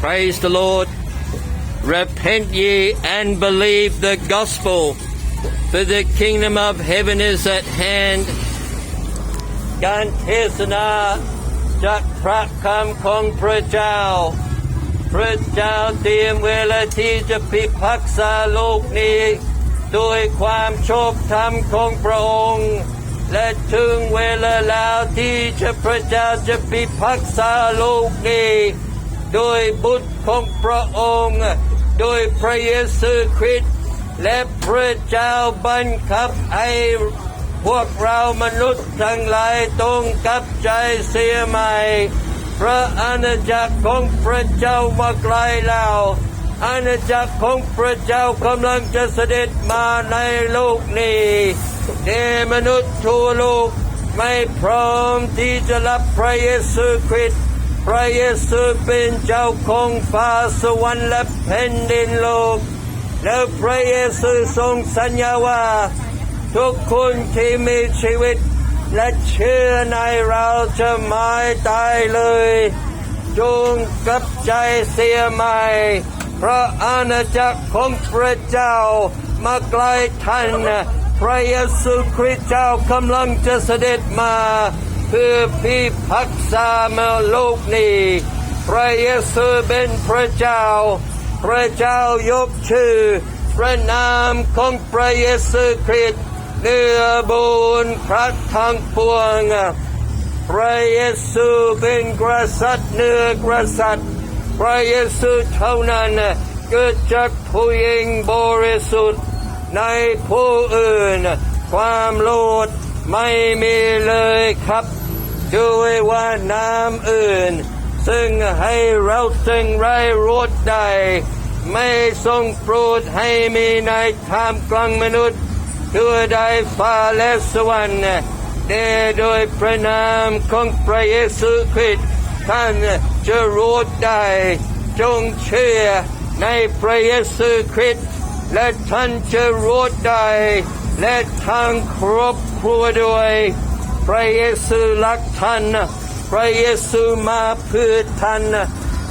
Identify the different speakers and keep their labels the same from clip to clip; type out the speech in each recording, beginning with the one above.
Speaker 1: Praise the Lord. Repent ye and believe the gospel, for the kingdom of heaven is at hand. การเทศนาจากพระคำของพระเจ้าพระเจ้าเตรียมเวลาที่จะพิพักษาโลกนี้ด้วยความโชคธรรมของพระองค์ และถึงเวลาแล้วที่จะพระเจ้าจะพิพักษาโลกนี้ โดยบุตรของพระองค์ โดยพระเยซูคริสต์และพระเจ้าบังคับให้พวกเรามนุษย์ทั้งหลายต้องกลับใจเสียใหม่ พระอาณาจักรของพระเจ้ามาไกลแล้วอาณาจักรของพระเจ้ากำลังจะเสด็จมาในโลกนี้เดมนุษย์ทั่วโลกไม่พร้อมที่จะรับพระเยซูคริสต์ พระเยซูเป็นเจ้าของฟ้าสวรรค์และแผ่นดินโลก แล้วพระเยซูทรงสัญญาว่า ทุกคนที่มีชีวิต และเชื่อในเราจะไม่ตายเลยจงกลับใจเสียใหม่พระอาณาจักรของพระเจ้ามาไกลท่านพระเยซูคริสต์เจ้ากำลังจะเสด็จมา เพื่อพิพักษามื่อโลกนี้พระเยซูเป็นพระเจ้า พระเจ้ายกชื่อ พระนามของพระเยซูคริสต์เนื้อบุญพระทั้งปวง พระเยซูเป็นกษัตริย์เนื้อกษัตริย์ พระเยซูเท่านั้นเกิดจากผู้หญิงบริสุทธิ์ในผู้อื่น ความโลดไม่มีเลยครับ ด้วยว่าน้ำอื่น ซึ่งให้เราจึงไรรดได้ไม่ทรงโปรดให้มีในท่ามกลางมนุษย์คือได้ฟ้าและสวรรค์เดโดยพระนามของพระเยซูคริสต์ท่านจะรู้ได้จงเชื่อในพระเยซูคริสต์และท่านจะรู้ได้และทางครอบครัวด้วย พระเยซูรักท่านพระเยซูมาเพื่อท่าน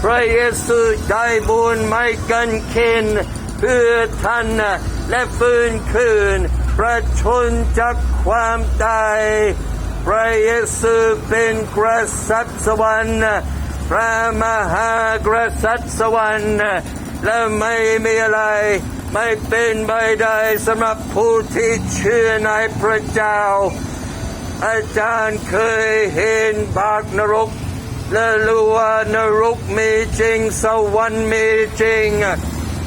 Speaker 1: พระเยซูได้บุญไม่กันเคนเพื่อท่านและฟื้นคืนประชนจากความตายพระเยซูเป็นกษัตริย์สวรรค์พระมหากษัตริย์สวรรค์และไม่มีอะไร ไม่เป็นใบใดสำหรับผู้ที่เชื่อในพระเจ้า อาจารย์เคยเห็นบากนรก และรู้ว่านรกมีจริงสวรรค์มีจริง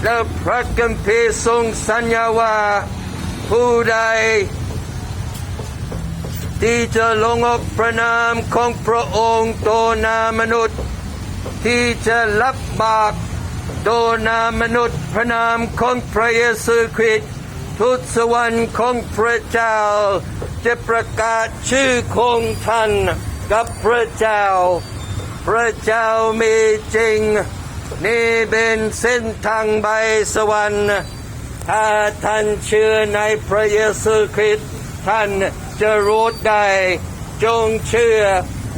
Speaker 1: และพระกัมภีร์ทรงสัญญาว่าผู้ใดที่จะลงอกพระนามของพระองค์ต่อหนามนุษย์ ที่จะรับบาปโดนามนุษย์พระนามของพระเยซูคริสต์ทูตสวรรค์ของพระเจ้า จะประกาศชื่อของท่านกับพระเจ้า พระเจ้ามีจริง นี่เป็นเส้นทางใบสวรรค์ ถ้าท่านเชื่อในพระเยซูคริสต์ท่านจะรู้ได้ จงเชื่อ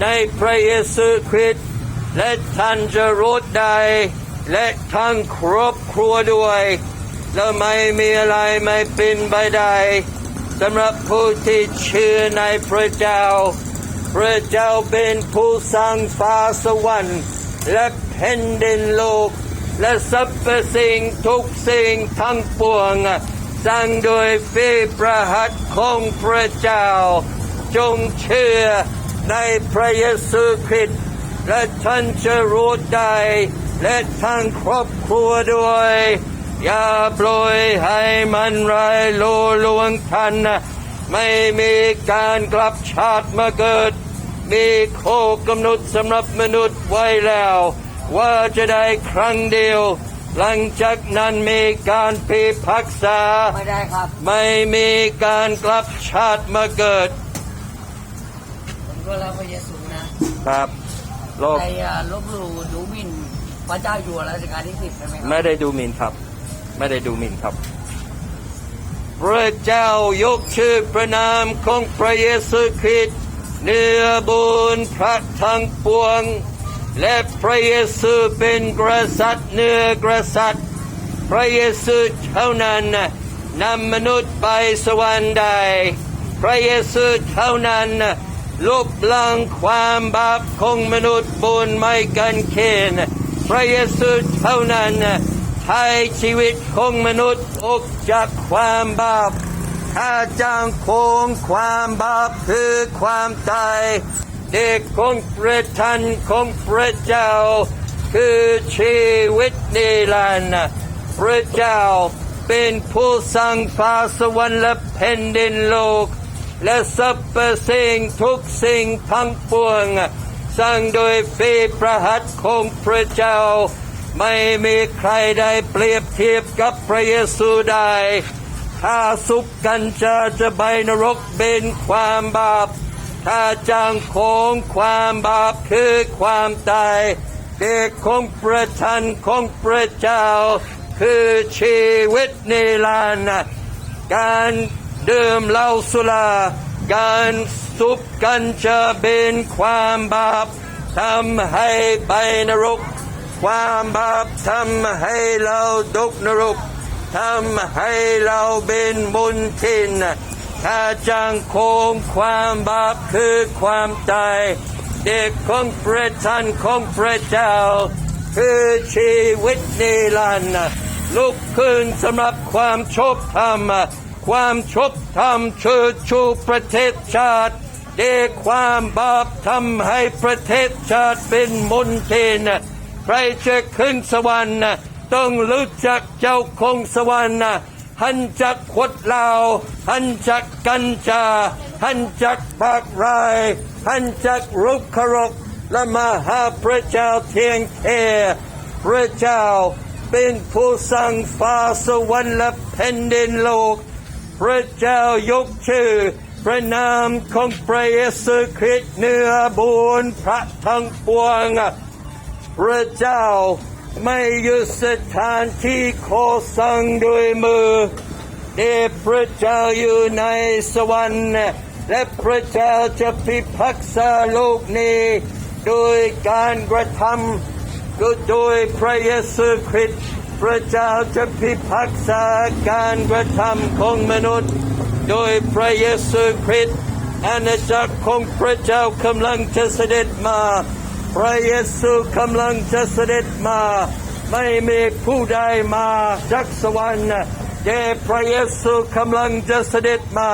Speaker 1: ในพระเยซูคริสต์และท่านจะรู้ได้และทั้งครอบครัวด้วย แล้วไม่มีอะไรไม่เป็นไปได้ สำหรับผู้ที่เชื่อในพระเจ้า พระเจ้าเป็นผู้สร้างฟ้าสวรรค์ และแผ่นดินโลก และสรรพสิ่งทุกสิ่งทั้งปวง สร้างโดยฝีประหัตถ์ของพระเจ้า จงเชื่อในพระเยซูคริสต์และท่านจะรู้ได้และทั้งครอบครัวด้วย อย่าปล่อยให้มันไรายโลลวงท่านไม่มีการกลับชาติมาเกิด มีข้อกำหนดสำหรับมนุษย์ไว้แล้ว ว่าจะได้ครั้งเดียว หลังจากนั้นมีการพิพากษา
Speaker 2: ไม่ได้ครับ
Speaker 1: ไม่มีการกลับชาติมาเกิด
Speaker 2: ผมก็รับพระเยซูนะครับ
Speaker 1: โลก
Speaker 2: ในอ่าลบหลู่ดูหมิ่นพระเจ้าอยู่หัวรัชกาลที่สิบใช่ไหมครั
Speaker 1: ไม่ได้ดูหมิ่นครับ ไม่ได้ดูหมิ่นครับ พระเจ้ายกชื่อพระนามของพระเยซูคริสต์เนื้อบุญพระทั้งปวง และพระเยซูเป็นกษัตริย์เนื้อกษัตริย์ พระเยซูเท่านั้นนำมนุษย์ไปสวรรค์ได้พระเยซูเท่านั้นลบล้างความบาปของมนุษย์บนไม้กางเขนพระเยซูเท่านั้น ไถ่ชีวิตของมนุษย์ออกจากความบาปค่าจ้างของความบาปคือความตายเด็กของประทานของพระเจ้า คือชีวิตนิรันดร์พระเจ้าเป็นผู้สร้างฟ้าสวรรค์และแผ่นดินโลก และสรรพสิ่งทุกสิ่งทั้งปวง สร้างโดยฝีพระหัตของพระเจ้า ไม่มีใครได้เปรียบเทียบกับพระเยซูได้ถ้าสุขกันจะจะไปนรกเป็นความบาป ถ้าจางของความบาปคือความตายเด็กของประทานของพระเจ้า คือชีวิตนิรันดร์การดื่มเหล้าสุราการสุบกันจะเป็นความบาปทำให้ไปนรก ความบาปทำให้เราตกนรกทำให้เราเป็นบุญทินถ้าจางโคงความบาปคือความตายเด็กของพระท่านของพระเจ้า คือชีวิตนิรันดร์ลุกขึ้นสำหรับความชอบธรรม ความชอบธรรมเชิดชูประเทศชาติเด็กความบาปทำให้ประเทศชาติเป็นมนทิน ใครจะขึ้นสวรรค์นะต้องรู้จักเจ้าของสวรรค์นะหันจักขดเหล้าหันจักกัญชาหันจักปากรายหันจักรุกขรกและมาหาพระเจ้าเทียงเทพระเจ้าเป็นผู้สร้างฟ้าสวรรค์และแผ่นดินโลก พระเจ้ายกชื่อ พระนามของพระเยซูคริสต์เหนือบุญพระทั้งปวง พระเจ้าไม่ยู่สถานที่ขอสั่งด้วยมือเดพระเจ้าอยู่ในสวรรค์และพระเจ้าจะพิพักษาโลกนี้ โดยการกระทำก็โดยพระเยซูคริสต์พระเจ้าจะพิพักษาการกระทำของมนุษย์ โดยพระเยซูคริสต์อาณาจักรของพระเจ้ากำลังจะเสด็จมา พระเยซูกำลังจะเสด็จมา ไม่มีผู้ใดมาจากสวรรค์แต่พระเยซูกำลังจะเสด็จมา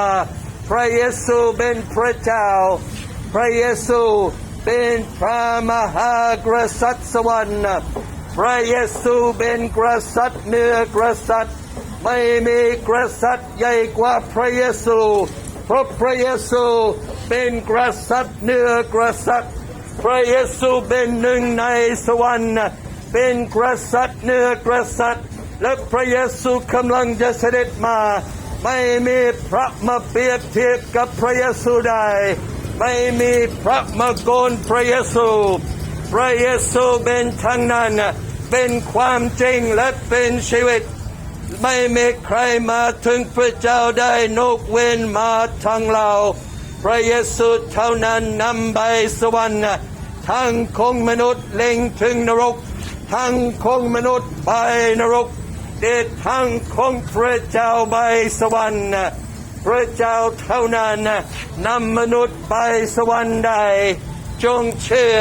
Speaker 1: พระเยซูเป็นพระเจ้า พระเยซูเป็นพระมหากษัตริย์สวรรค์พระเยซูเป็นกษัตริย์เหนือกษัตริย์ ไม่มีกษัตริย์ใหญ่กว่าพระเยซูเพราะพระเยซูเป็นกษัตริย์เหนือกษัตริย์ พระเยซูเป็นหนึ่งในสวรรค์เป็นกษัตริย์เหนือกษัตริย์ และพระเยซูกำลังจะเสด็จมา ไม่มีพระมาเปรียบเทียบกับพระเยซูใดไม่มีพระมาโกนพระเยซู พระเยซูเป็นทั้งนั้นเป็นความจริงและเป็นชีวิต ไม่มีใครมาถึงพระเจ้าได้นกเว้นมาทางเรา พระเยซูเท่านั้นนำไปสวรรค์ทั้งของมนุษย์เล็งถึงนรก ทั้งของมนุษย์ไปนรก เดทั้งของพระเจ้าไปสวรรค์พระเจ้าเท่านั้นนำมนุษย์ไปสวรรค์ได้จงเชื่อ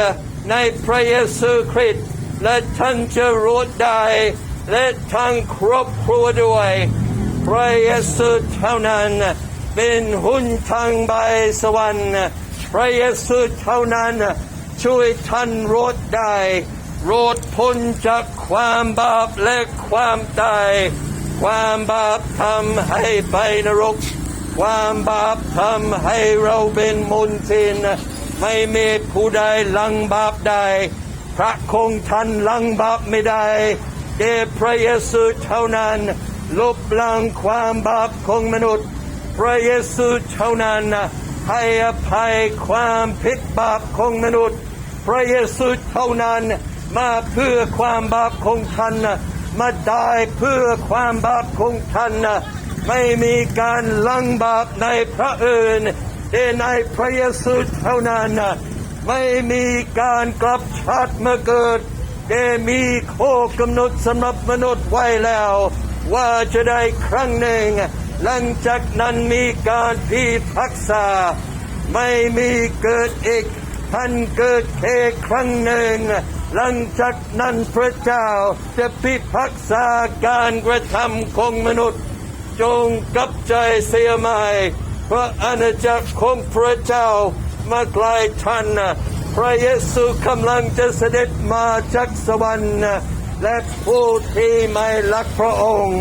Speaker 1: ในพระเยซูคริสต์และท่านจะรู้ได้และทั้งครอบครัวด้วย พระเยซูเท่านั้น เป็นหุ่นทางใบสวรรค์พระเยซูเท่านั้นช่วยท่านรอดได้ รอดพ้นจากความบาปและความตาย ความบาปทำให้ไปนรก ความบาปทำให้เราเป็นมนทิน ไม่มีผู้ใดลังบาปได้ พระคงท่านลังบาปไม่ได้เดพระเยซูเท่านั้น ลบล้างความบาปของมนุษย์ พระเยซูเท่านั้นให้อภัยความผิดบาปของมนุษย์ พระเยซูเท่านั้นมาเพื่อความบาปของท่านมาตายเพื่อความบาปของท่านไม่มีการลังบาปในพระอื่นแต่ในพระเยซูเท่านั้นไม่มีการกลับชาติมาเกิดได้มีข้อกำหนดสำหรับมนุษย์ไว้แล้ว ว่าจะได้ครั้งหนึ่ง หลังจากนั้นมีการพิพากษา ไม่มีเกิดอีก ท่านเกิดแค่ครั้งหนึ่ง หลังจากนั้นพระเจ้าจะพิพากษาการกระทำของมนุษย์ จงกลับใจเสียใหม่เพราะอาณาจักรของพระเจ้ามาไกลท่านพระเยซูกำลังจะเสด็จมาจากสวรรค์และผู้ที่ไม่รักพระองค์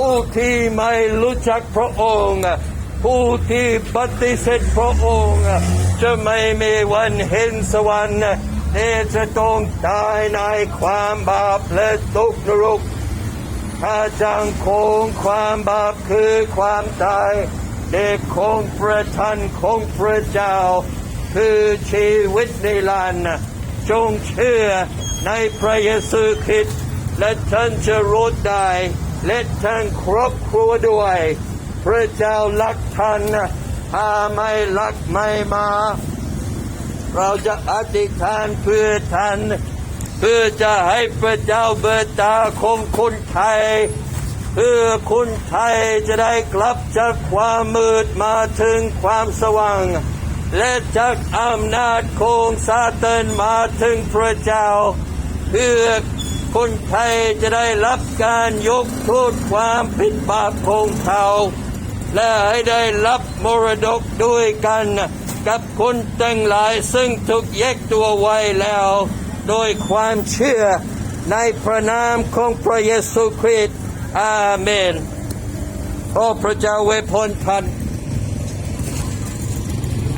Speaker 1: ผู้ที่ไม่รู้จักพระองค์ ผู้ที่ปฏิเสธพระองค์ จะไม่มีวันเห็นสวรรค์เนจะต้องตายในความบาปและตกนรกถ้าจังคงความบาปคือความตาย เด็กของประทานของพระเจ้า คือชีวิตนิรันดร์จงเชื่อในพระเยซูคริสต์และท่านจะรอดได้ และทั้งครอบครัวด้วย พระเจ้ารักท่านถ้าไม่รักไม่มา เราจะอธิษฐานเพื่อท่านเพื่อจะให้พระเจ้าเบิดตาของคนไทย เพื่อคนไทยจะได้กลับจากความมืดมาถึงความสว่าง และจากอำนาจของซาเตานมาถึงพระเจ้า เพื่อ คนไทยจะได้รับการยกโทษความผิดบาปของเขา และให้ได้รับมรดกด้วยกัน กับคนตั้งหลายซึ่งถูกแยกตัวไว้แล้ว โดยความเชื่อในพระนามของพระเยซูคริสต์อาเมนขอพระเจ้าไว้พรท่าน